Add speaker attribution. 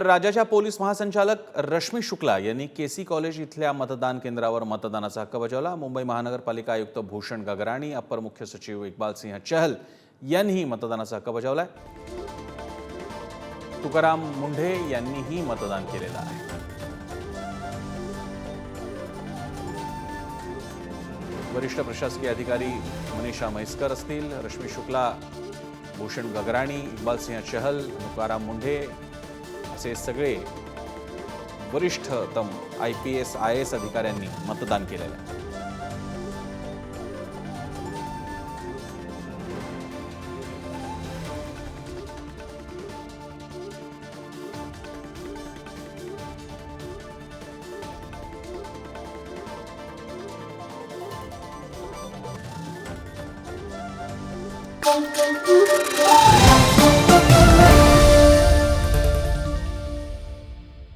Speaker 1: राज्याच्या पोलीस महासंचालक रश्मी शुक्ला यांनी केसी कॉलेज इथल्या मतदान केंद्रावर मतदानाचा हक्क बजावला. मुंबई महानगरपालिका आयुक्त भूषण गगराणी अपर मुख्य सचिव इक्बाल सिंह चहल यांनीही मतदानाचा हक्क बजावलाय. तुकाराम मुंढे यांनीही मतदान केलेलं आहे. वरिष्ठ प्रशासकीय अधिकारी मनीषा म्हैसकर असतील. रश्मी शुक्ला भूषण गगराणी इक्बाल सिंह चहल तुकाराम मुंढे असे सगळे वरिष्ठतम I P S I S अधिकाऱ्यांनी मतदान केलेलं आहे
Speaker 2: Thank you.